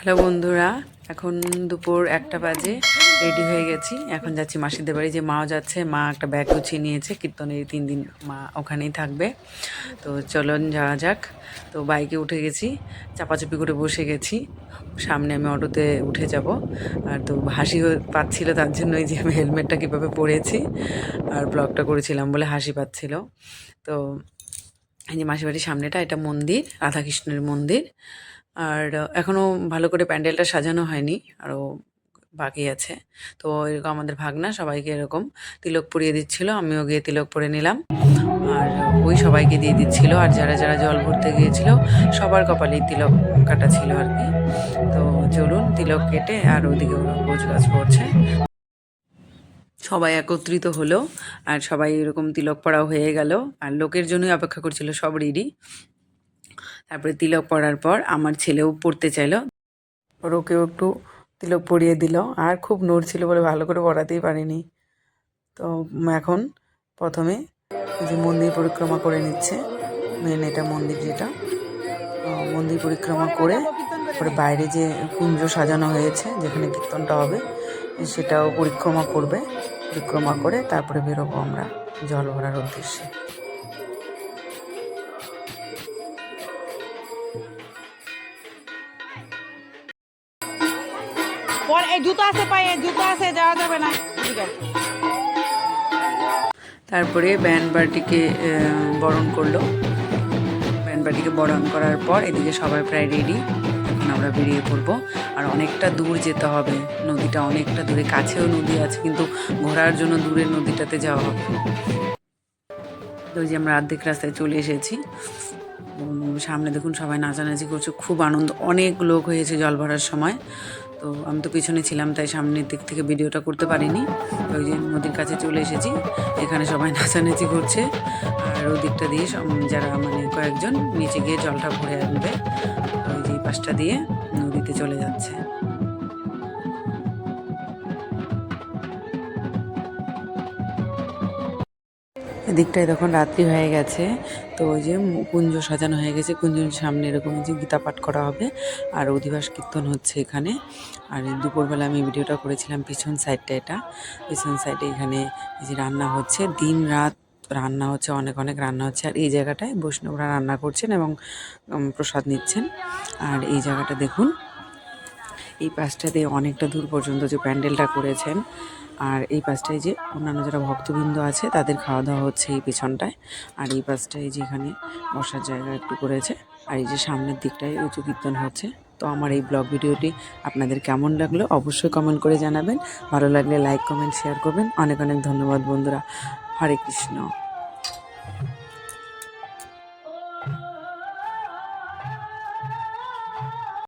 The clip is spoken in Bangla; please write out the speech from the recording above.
হ্যালো বন্ধুরা, এখন দুপুর একটা বাজে, রেডি হয়ে গেছি। এখন যাচ্ছি মাসিদের বাড়ি, যে মাও যাচ্ছে, মা একটা ব্যাগ গুছিয়ে নিয়েছে কীর্তনের তিন দিন মা ওখানেই থাকবে। তো চলন যাওয়া যাক। তো বাইকে উঠে গেছি, চাপাচাপি করে বসে গেছি। সামনে আমি অটোতে উঠে যাব। আর তো হাসি পাচ্ছিল, তার জন্যই যে আমি হেলমেটটা কীভাবে পরেছি। আর ব্লগটা করেছিলাম বলে হাসি পাচ্ছিল। তো এই যে মাসির বাড়ির সামনেটা, এটা মন্দির, রাধাকৃষ্ণের মন্দির। আর এখনও ভালো করে প্যান্ডেলটা সাজানো হয়নি আরও বাকি আছে। তো এরকম আমাদের ভাগনা সবাইকে এরকম তিলক পরিয়ে দিচ্ছিল, আমিও গিয়ে তিলক পরে নিলাম। আর, ওই সবাইকে দিয়ে দিচ্ছিল, আর যারা যারা জল ভরতে গিয়েছিল, সবার কপালেই তিলক কাটা ছিল আর কি। তো চলুন, তিলক কেটে আর ওদিকে ওরা গোছ গাছ করছে সবাই একত্রিত হলো, আর সবাই এরকম তিলক পড়াও হয়ে গেল। আর লোকের জন্যই অপেক্ষা করছিল সব রেডি তারপরে তিলক পড়ার পর আমার ছেলেও পড়তে চাইলো। ওর ওকেও একটু তিলক পরিয়ে দিল। আর খুব নড়ছিল বলে ভালো করে পড়াতেই পারিনি। তো এখন প্রথমে যে মন্দির পরিক্রমা করে নিচ্ছে। মেন এটা মন্দির যেটা। মন্দির পরিক্রমা করে তারপরে বাইরে যে কুঞ্জ সাজানো হয়েছে, যেখানে কীর্তনটা হবে, সেটাও পরিক্রমা করবে। পরিক্রমা করে তারপরে বেরোবো আমরা জল ভরার উদ্দেশ্যে। এই জুতো আছে জুতো আছে, যাওয়া যাবে না। ঠিক আছে। তারপরে ব্যান্ড পার্টিকে বরণ করল। ব্যান্ড পার্টিকে বরণ করার পর এদিকে সবাই প্রায় রেডি এখন আমরা বেরিয়ে পড়ব। আর অনেকটা দূর যেতে হবে। নদীটা অনেকটা দূরে। কাছেও নদী আছে, কিন্তু ঘোরার জন্য দূরের নদীটাতে যাওয়া হবে। ওই যে আমরা অর্ধেক রাস্তায় চলে এসেছি। সামনে দেখুন সবাই নাচানাচি করছে। খুব আনন্দ। অনেক লোক হয়েছে জল ভরার সময়। তো আমি তো পিছনে ছিলাম, তাই সামনের দিক থেকে ভিডিওটা করতে পারিনি। ওই যে নদীর কাছে চলে এসেছি, এখানে সবাই নাচানাচি করছে। আর ওই দিকটা দিয়ে যারা মানে কয়েকজন নিচে গিয়ে জলটা ভরে আনবে, ওই যে পাশটা দিয়ে নদীতে চলে যাচ্ছে। এদিকটায় তখন রাত্রি হয়ে গেছে। তো ওই যে কুঞ্জ সাজানো হয়ে গেছে। কুঞ্জের সামনে এরকম যে গীতা পাঠ করা হবে আর অধিবাস কীর্তন হচ্ছে এখানে। আর দুপুরবেলা আমি ভিডিওটা করেছিলাম পিছন সাইডটা এটা। পিছন সাইডে এখানে এই যে রান্না হচ্ছে। দিন রাত রান্না হচ্ছে, অনেক অনেক রান্না হচ্ছে। আর এই জায়গাটায় বৈষ্ণবরা রান্না করছেন এবং প্রসাদ নিচ্ছেন। আর এই জায়গাটা দেখুন এই পাশটা দিয়ে অনেকটা দূর পর্যন্ত যে প্যান্ডেলটা করেছেন, আর এই পাশটায় যে অন্যান্য যারা ভক্তবৃন্দ আছে, তাদের খাওয়া দাওয়া হচ্ছে এই পিছনটায়। আর এই পাশটায় যে এখানে বসার জায়গা একটু করেছে, আর এই যে সামনের দিকটায় উঁচু কীর্তন হচ্ছে। তো আমার এই ব্লগ ভিডিওটি আপনাদের কেমন লাগল অবশ্যই কমেন্ট করে জানাবেন। ভালো লাগলে লাইক, কমেন্ট, শেয়ার করবেন। অনেক অনেক ধন্যবাদ বন্ধুরা। হরে কৃষ্ণ।